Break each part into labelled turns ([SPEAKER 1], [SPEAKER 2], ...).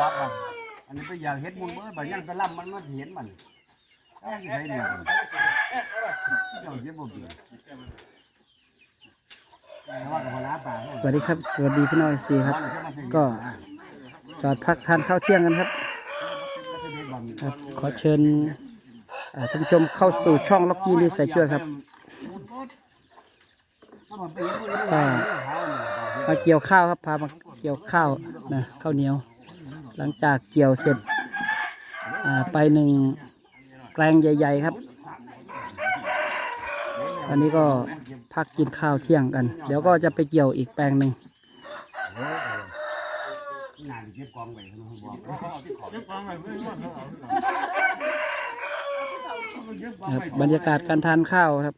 [SPEAKER 1] บอกอันนี้ไปอยากเห็นมุนเบิดบ่ยังตะล่ำมันมาเห็นมันเอ้ยไสเนี่ยเจ้าเจ็บบ่เบื่อแต่ว่ากับหัวหน้าป่า
[SPEAKER 2] สวัสดีครับ สวัสดีพี่น้อยสีครับ ก็จอดพักทานข้าวเที่ยงกันครับ ครับขอเชิญท่านผู้ชมเข้าสู่ช่องล็อกกี้รีใส่จ้วยครับก็มาเกี่ยวข้าวครับพามาเกี่ยวข้าวนะข้าวเหนียว หลังจากเกี่ยวเสร็จไปหนึ่งแปลงใหญ่ ๆ ครับวันนี้ก็พักกินข้าวเที่ยงกัน เดี๋ยวก็จะไปเกี่ยวอีกแปลงหนึ่ง
[SPEAKER 1] บกองไว้บอก
[SPEAKER 2] ครับบรรยากาศการทานข้าวครับ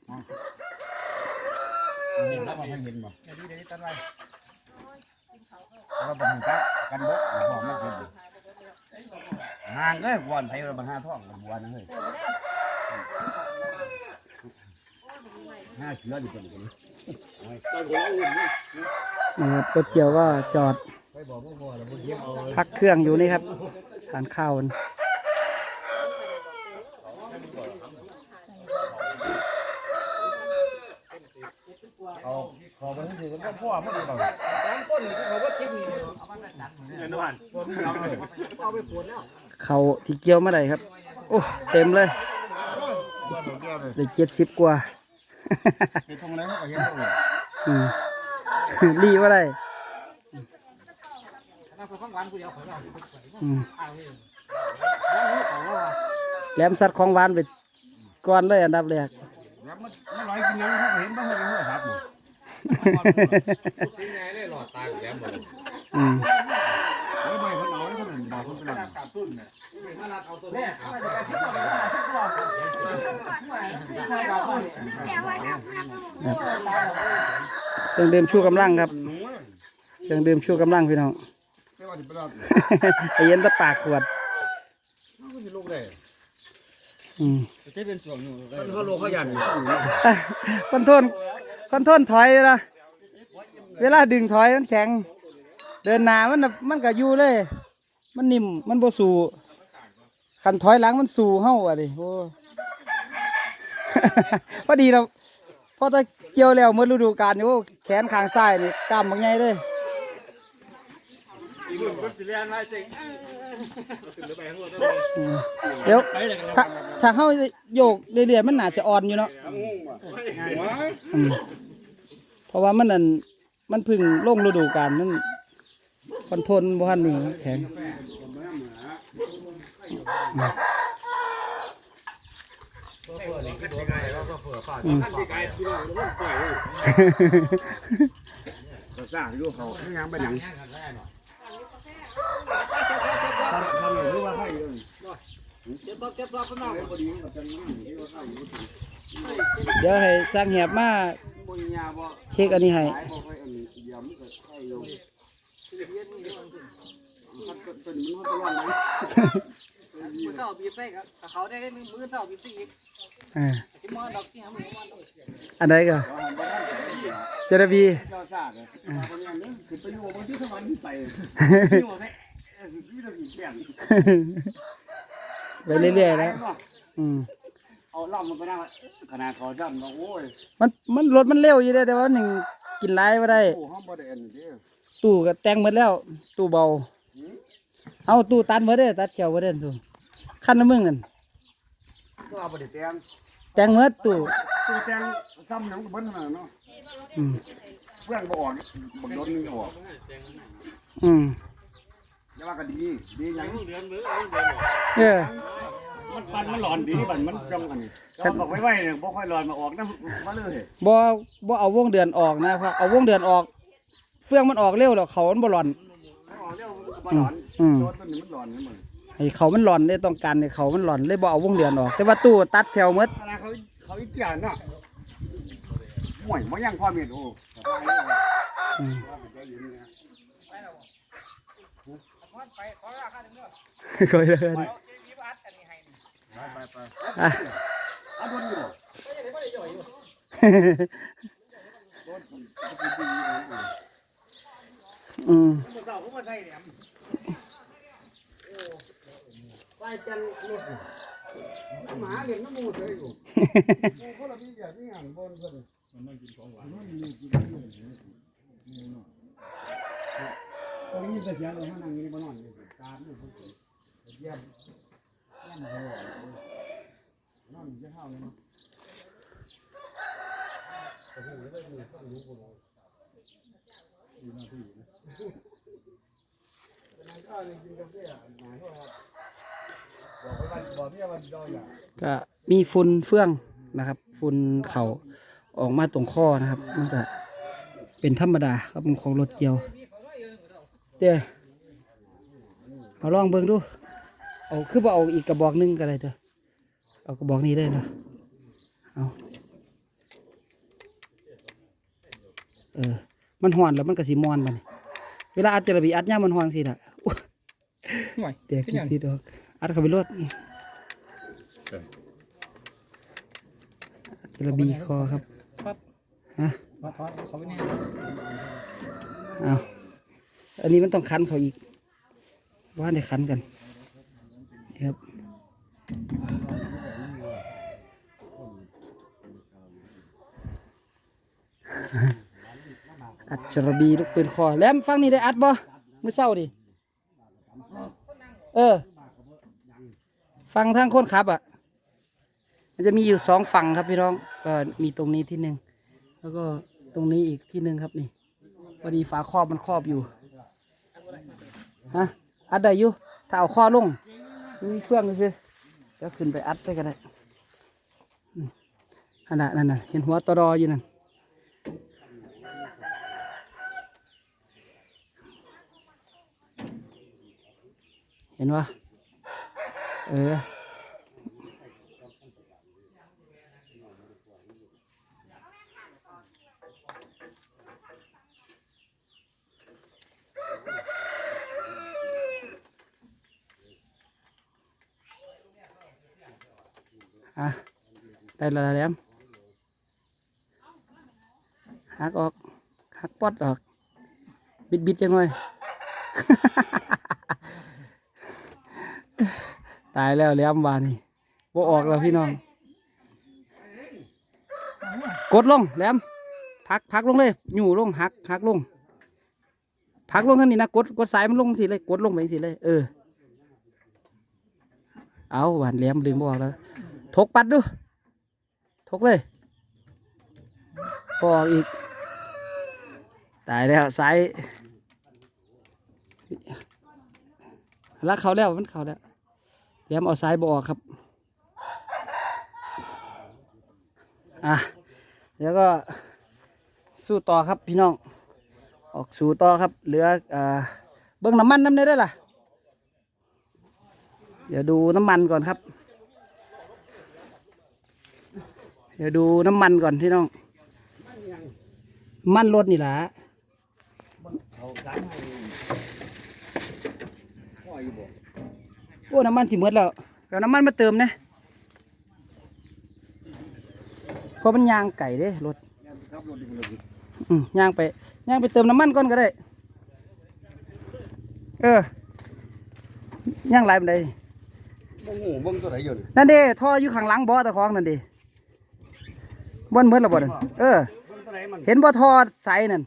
[SPEAKER 1] เห็นแล้วมันเห็นบ่ เราบังคับกันบ่หอมไม่เป็นห่างเลยก่อนไผเราบังหาท้องบัวนะเฮ้ยห้าเชืออยู่ตัวนี้
[SPEAKER 2] นะครับรถเกี่ยวก็จอด
[SPEAKER 1] ไปบอกพ่อพ่อแล้วพ่อเก็บเอา
[SPEAKER 2] พักเครื่องอยู่นี่ครับทานข้าวกัน
[SPEAKER 1] เอา ขอไปให้ถือกันพ่อไม่ดีหรอก
[SPEAKER 2] เขาที่เกี่ยวเมื่อไหร่ครับ โอ้เต็มเลยได้เจ็ดสิบกว่า
[SPEAKER 1] ไปทำอะไรเขาก็เห็นเอา
[SPEAKER 2] อืมรีว่าไรอืมแหลมสัตว์ของหวานไปก่อนเลยอันดับแรก
[SPEAKER 1] แล้วมันมันลอยกินยังเขาเห็นบ้างเลยเขาครับ
[SPEAKER 2] อืม
[SPEAKER 1] ไม่ไม่เขาเอาแล้วเขาบอกเขาเป็นอะไร
[SPEAKER 2] เครื่องดื่มชูกำลังครับเครื่องดื่มชูกำลังพี่น้อง
[SPEAKER 1] ไม่ว่าจะเป็นอะไร
[SPEAKER 2] ไอเย็นตะปากขวด
[SPEAKER 1] เขาจะลูกได้
[SPEAKER 2] อืม
[SPEAKER 1] จะเป็นส่วนหนึ่งเขาโลเขายัน
[SPEAKER 2] คอนโทน คอนโทนถอยนะเวลาดึงถอยมันแข็ง เดินหน้ามันมันก็อยู่เลย มันนิ่มมันบ่สูขันถอยหลังมันสูเฮาอะดิโอ้พอดีเราพอตะเกี่ยวแล้วเมื่อฤดูกาลนี่โอ้แขนข้างซ้ายนี่กล้ามบางไงเลย เดี๋ยวถ้าถ้าเฮาโยกเรื่อยๆมันน่าจะอ่อนอยู่เนาะอืมเพราะว่ามันนั่นมันพึ่งลงฤดูกาลมันคอนโทรลบ่ทันนี่แข็งอืม
[SPEAKER 1] ก็สร้างลูกเขาไม่ยังไปหนัง ทำทำอย่างนี้ว่าให้เลยเจ็บเจ็บรอบข้างนอกพอดีกับจังนี่ว่าให้อยู่
[SPEAKER 2] เดี๋ยวให้สร้างแหบมา
[SPEAKER 1] บนยาบ่
[SPEAKER 2] เช็คอันนี้ให้
[SPEAKER 1] ขายบ่ค่อยอันนี้ยำก็ให้อยู่มันก็เป็นมันก็ร้อนนะ
[SPEAKER 3] มือเสาบีบไปกับเขาได้มือมือเสาบีบไปอีก
[SPEAKER 2] เออ
[SPEAKER 3] ที่มอดอกที่หามือมอดอก
[SPEAKER 2] อันใดก็
[SPEAKER 1] เราหันไปทางไหน
[SPEAKER 2] เจระบี
[SPEAKER 1] เจ้าซาดเลยคนนี้นึงคือไปอยู่บนที่สวรรค์ ไปอยู่แท้ที่ตะกี้แก่ง
[SPEAKER 2] ไปเรื่อยๆแล้วอืม
[SPEAKER 1] เอาล่ำมันก็ได้ขนาดเขาจ้ำโอ้ย
[SPEAKER 2] มันมันรถมันเร็วอยู่เด้แต่ว่าหนึ่งกินไรไม่ได้
[SPEAKER 1] โอ้ห้องบ่ได้อันนี้
[SPEAKER 2] ตู้ก็แต่งหมดแล้ว ตู้เบา เอาตู้ตัดหมดเด้อตัดเขียวหมดเด้อตู้ขั้นน้ำมึงนั่น
[SPEAKER 1] ก็เอาบ่ได้แต่ง
[SPEAKER 2] แต่งหมดตู้
[SPEAKER 1] ตัวแต่งซ้ำหนังก็เบิ่นขนาดเนาะ
[SPEAKER 2] อืม
[SPEAKER 1] เพื่อนบ่ออกบักโดนนึงออก
[SPEAKER 2] อืม
[SPEAKER 1] แต่ว่าก็ดี ดีหยัง
[SPEAKER 2] เออ
[SPEAKER 1] มันปันมันหลอนดีบัดมันจังอันนี้แต่บอกไว้ไว้เนี่ยบ่ค่อยหลอนมาออกนะมาเลย
[SPEAKER 2] บ่บ่เอาวงเดือนออกนะเพราะเอาวงเดือนออก เฟืองมันออกเร็วแล้วเขามันบ่หลอน
[SPEAKER 1] ไม่ออกเร็วบ่หลอน
[SPEAKER 2] อืม
[SPEAKER 1] โดนต้นนี้มันหลอนนี่มึง
[SPEAKER 2] ให้เขามันหลอนได้ต้องการให้เขามันหลอนเลยบ่เอาวงเดือนออก แต่ว่าตู้ตัดแถวหมด
[SPEAKER 1] ขนาดเขาเขาอีกอย่างน่ะห่วยบ่ยังความเห็นโอ้
[SPEAKER 2] อืม
[SPEAKER 3] ไปขอราคาหนึ่งเด้อ
[SPEAKER 2] คอยเดิน
[SPEAKER 3] เอาเจ็ดสิบอัดอันนี้ให้
[SPEAKER 2] อะ
[SPEAKER 1] เอาโดนอยู่
[SPEAKER 2] อืม
[SPEAKER 3] มือเสาผมมาใส่เนี่ย
[SPEAKER 1] จันรถหมาเลี้ยงน้ำมูดเลยอยู่คนละพี่อยากนี่อ่านบนคนมันนั่งกินของหวานมันมีกิน ตอนนี้จะเสียเลยมันนั่งนี่บ้านนอนตามนี่คนเยี่ยมเยี่ยมเลยนอนอยู่จะเข้าเลยเนาะโอ้โหได้ดูต้องรู้คนเราดีมากที่นะนั่งข้าวนี่กินกาแฟหนาเขาครับบอกว่าบอกพี่ว่าดอยอะ
[SPEAKER 2] ก็มีฝุ่นเฟื่องนะครับ ฝุ่นเขาออกมาตรงข้อนะครับ มันก็เป็นธรรมดาครับของรถเกี่ยว เจ้เอาลองเบิ่งดูเอาคือว่าเอาอีกกระบอกหนึงก็ได้เถอะเอากระบอกนี้ได้เนาะเอาเออมันห่อนแล้วมันก็สีมอนมันเวลาอัดจะระบีอัดย่ามมันห่อนสิล่ะอุ๊ย
[SPEAKER 3] ห่วย
[SPEAKER 2] เดี๋ยวคิดผิดดอกอัดเข้าไปรถนี่จะระบีคอครับ
[SPEAKER 3] ปั๊บ
[SPEAKER 2] ฮะ
[SPEAKER 3] มาทอดเขาไปเนี่ย
[SPEAKER 2] เอา อันนี้มันต้องคันเขาอีก ว่าได้คันกันนี่ครับอัดจระบีลูกปืนคอแหลมฟังนี่ได้อัดบ่มือเช้าดิเออ ฟังทางคนขับอะ มันจะมีอยู่สองฝั่งครับพี่น้องก็มีตรงนี้ที่หนึ่งแล้วก็ตรงนี้อีกที่หนึ่งครับนี่พอดีฝาครอบมันครอบอยู่ ฮะอัดได้อยู่ถ้าเอาข้อลงมีเฟื่องซื้อแล้วขึ้นไปอัดได้ก็ได้ขนาดนนั้นนั่นน่ะเห็นหัวตอรออยู่นั่นเห็นวะเออ อะ ได้และแล้วหักออกหักปอดออก บิดบิดจังหน่อยตายแล้วแหล้วบานี่บ่ออกแล้วพี่น้อง กดลงแหลมพักพักลงเลยหยู่ลงหักหักลงพักลงท่านี้นะกดกดสายมันลงสิเลยกดลงไปสิเลย เออ เอาหวานแหลมลืมบอกแล้วทกปัดดู ทกเลยพอออกอีก ตายแล้วสายลักเขาแล้วมันเขาแล้วแหลมเอาสายบออกครับ อะแล้วก็สู้ต่อครับพี่น้อง ออกสู่ต่อครับ เหลืออ่าเบิ้งน้ำมันน้ำเนี้ได้ล่ะ เดี๋ยวดูน้ำมันก่อนครับ เดี๋ยวดูน้ำมันก่อนพี่น้องมันรถนี่ล่ะ
[SPEAKER 1] เอาสายให้พ่ออยู่บ่
[SPEAKER 2] โอ้น้ำมันสิหมดแล้วเอาน้ำมันมาเติมนะเพราะมันยางไก่เด้รถ
[SPEAKER 1] ครับรถดีกว่าเลย
[SPEAKER 2] อืมย่างไปย่างไปเติมน้ำมันก่อนก็ได้ เออย่างหลายบันได
[SPEAKER 1] บ่งูเบิ่งตัวไหนอยู่นี่
[SPEAKER 2] นั่นเด้ท่ออยู่ข้างหลังบ่อตะของนั่นเด้ บนเมืดและบ่นั่นเออ
[SPEAKER 1] เบิ่งตัวไหนมัน
[SPEAKER 2] เห็นบ่ท่อใสนั่น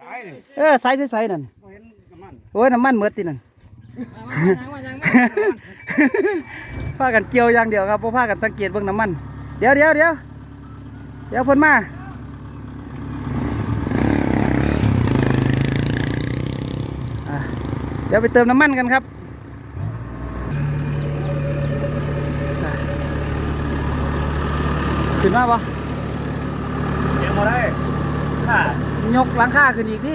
[SPEAKER 1] สายนี่
[SPEAKER 2] เออใสใสๆนั่น
[SPEAKER 1] บ่เห็นน้ำมัน
[SPEAKER 2] โอ้ยน้ำมันเมืดตินั่น
[SPEAKER 3] มายังมา
[SPEAKER 2] พากันเกี่ยวอย่างเดียวครับบ่พากันสังเกตเบิ่งน้ำมัน เดี๋ยวเดี๋ยวเดี๋ยวเดี๋ยวเพิ่นมาอะเดี๋ยวไปเติมน้ำมันกันครับอะขึ้นมาปะ
[SPEAKER 1] เดี๋ยว บ่ได้ค่ะ
[SPEAKER 2] ยกหลังคาขึ้นอีกดิ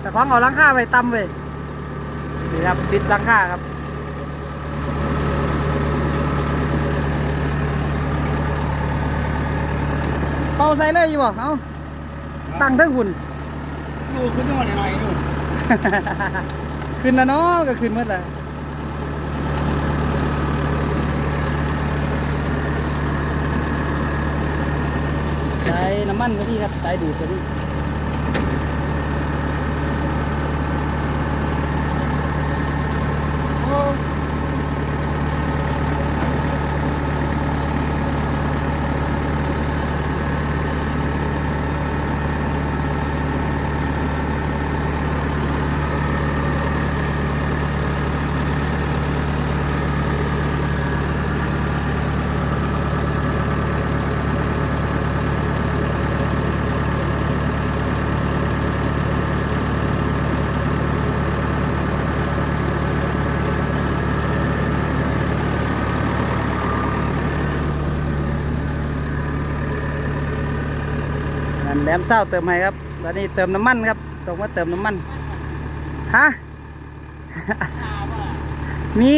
[SPEAKER 2] แต่ของเอาหลังคาไปต่ำไปนี่ครับปิดหลังคาครับเป่าใส่เลยอยู่บ่เอาตั้งเทั้งหุ่น
[SPEAKER 1] อยู่ขึ้นมาหน่อยๆอยู่
[SPEAKER 2] ขึ้นแล้วเนาะก็ขึ้นหมดแล้ วใส่น้ำมันก็ดีครับสายดูดก็ดีโอ้ แห ลมเศร้าเติมให้ครับตอนนี้เติมน้ำมันครับตรงว่าเติมน้ำมันฮะมี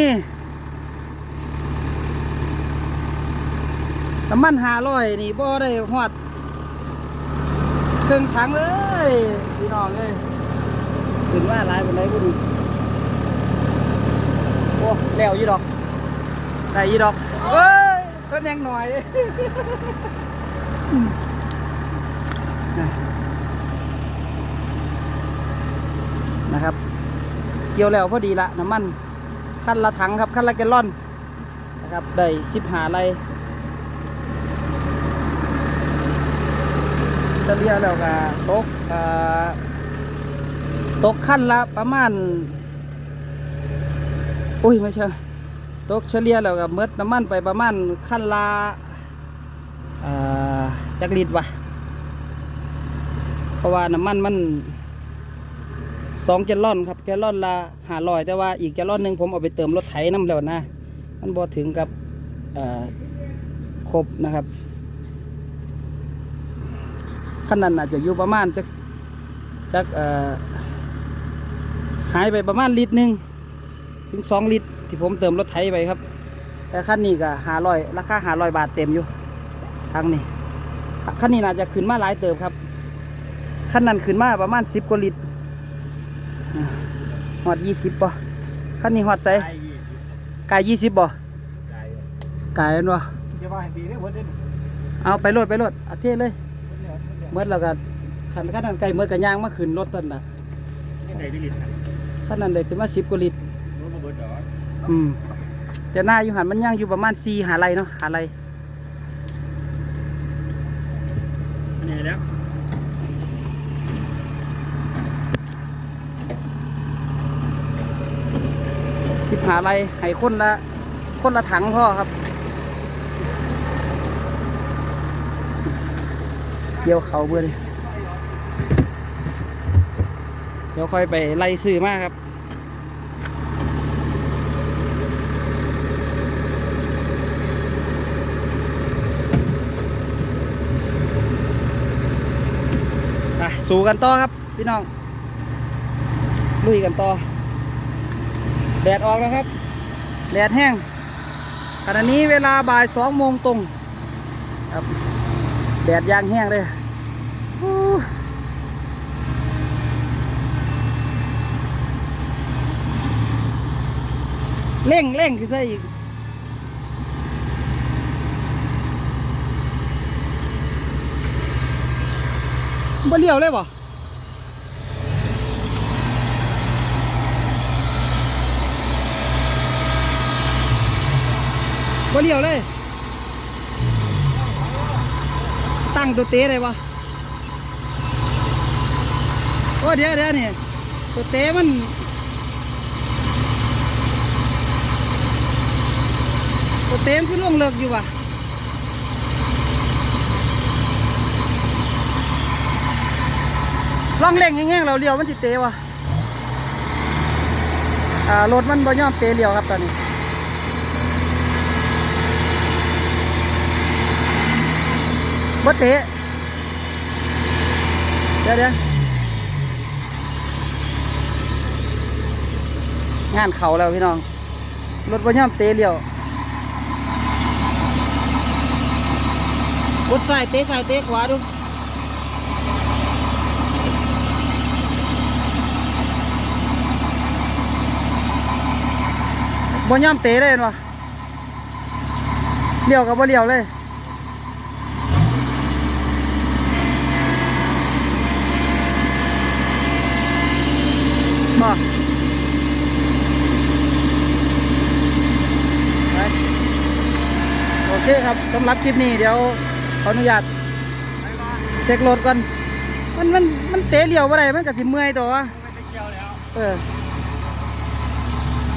[SPEAKER 2] น้ำมันหาร้อยนี่บ่ได้หอดเครื่องถังเลยพี่น้องเลยถึงว่าหลายคนได้บุญโอ้แล้วอยี่ดอกได้อยี่ดอกเอ้ยเพิ่นยังหน่อย นะครับ เกี่ยวแล้วพอดีละน้ำมันขั้นละถังครับขั้นละแกลลอนนะครับได้สิบหาไรจะเรียกแล้วก็ตกเอ่อตกขั้นละประมาณอุ้ยไม่ใช่ตกเฉลี่ยแล้วก็เมดน้ำมันไปประมาณขั้นละเอ่อจักลิตรวะ ราะว่าน้ำมันมันสองแกลลอนครับแกลลอนละหาลอยแต่ว่าอีกแกลลอนหนึ่งผมเอาไปเติมรถไถน้ำแล้วนะ มันบอถึงกับครบนะครับขั้นาดอาจจะอยู่ประมาณจักจักหายไปประมาณลิตรหนึ่งถึงสองลิตรที่ผมเติมรถไถไปครับ แต่ขั้นนี้ก็หาลอยราคาหาลอยบาทเต็มอยู่ทางนี้ขั้นนี้น่าจะขึ้นมาหลายเติมครับ ขั้นนั้นขึ้นมาประมาณสิบกว่าลิตรอ่าหอดยี่สิบป่ะขั้นนี้หอดใส่กายยี่สิบบ่กายอันวะ
[SPEAKER 3] จะว่าให้ปีนี้เพิ่นเด้
[SPEAKER 2] เอาไปรถไปรถเอาเทเลยเมื่อเราก็ขันขั้นนั้นไก่เมื่อกันยางมาขึ้นรถต้นน่ะ
[SPEAKER 1] นี่ไหนที่ลิตร
[SPEAKER 2] ขั้นนั้นเลยขึ้นมาสิบกว่าลิตร
[SPEAKER 1] รู้มาเบิดดอก
[SPEAKER 2] อืมแต่หน้าอยู่หันมันย่างอยู่ประมาณสี่หาไรเนาะหาไร
[SPEAKER 1] อันนี้แล้ว
[SPEAKER 2] หาไรให้คนละคนละถังพ่อครับเกี่ยวเขาเบื่อเลยเดี๋ยวค่อยไปไล่ซื้อมากครับอะสู้กันต่อครับ พี่น้องลุยกันต่อ แดดออกแล้วครับ แดดแห้งขณะนี้เวลาบ่ายสองโมงตรงครับแดดยางแห้งเลยเร่งเร่งคือใช่อีกบ่เลี้ยวเลยบ่ บ่เลี้ยวเลย ตั้งตัวเตะได้บ่โอ้เดี๋ยวเดี๋ยวนี่ตัวเตะมันตัวเตะมันคือล่วงเลิกอยู่วะล่องเร่งแห้งๆเราเลี้ยวมันจิเตะวะอ่ารถมันบ่ยอมเตะเลี้ยวครับตอนนี้ บ่เตะเดี๋ยวเดี๋ยวงานเขาแล้วพี่น้อง รถบ่ยอมเตะเลี้ยวกดใส่เตะใส่เตะขวาดูบ่ยอมเตะเลยเห็นปะเลี้ยวกับบ่เลี้ยวเลย บ่โอเคครับสำหรับคลิปนี้เดี๋ยวขออนุญาตเช็ครถก่อน มันมันมันเตะเลี้ยวอะไรมันกะสิเมื่อยตัววะ
[SPEAKER 3] ไม่ได้เรียวแล้ว
[SPEAKER 2] เออ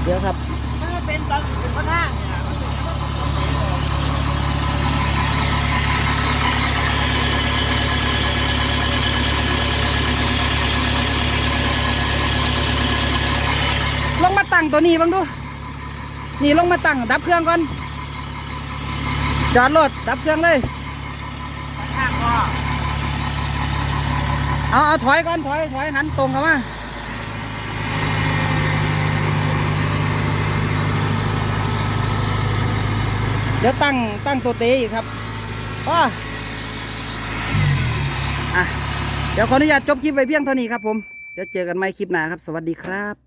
[SPEAKER 2] เดี๋ยวครับ
[SPEAKER 3] ถ้าเป็นตอนเป็นพระทาเนี่ยมันเป็น
[SPEAKER 2] ลงมา ตั้งตัวนี้บ้างดู นี่ลงมาตั้งดับเครื่องก่อน จอดรถดับเครื่องเลยเอาเอาถอยก่อนถอยถอยหันตรงเข้ามาเดี๋ยวตั้งตั้งตัวเตอีกครับว้าอะเดี๋ยวขออนุญาตจบคลิปไว้เพียงเท่านี้ครับผม เดี๋ยวเจอกันใหม่คลิปหน้าครับ สวัสดีครับ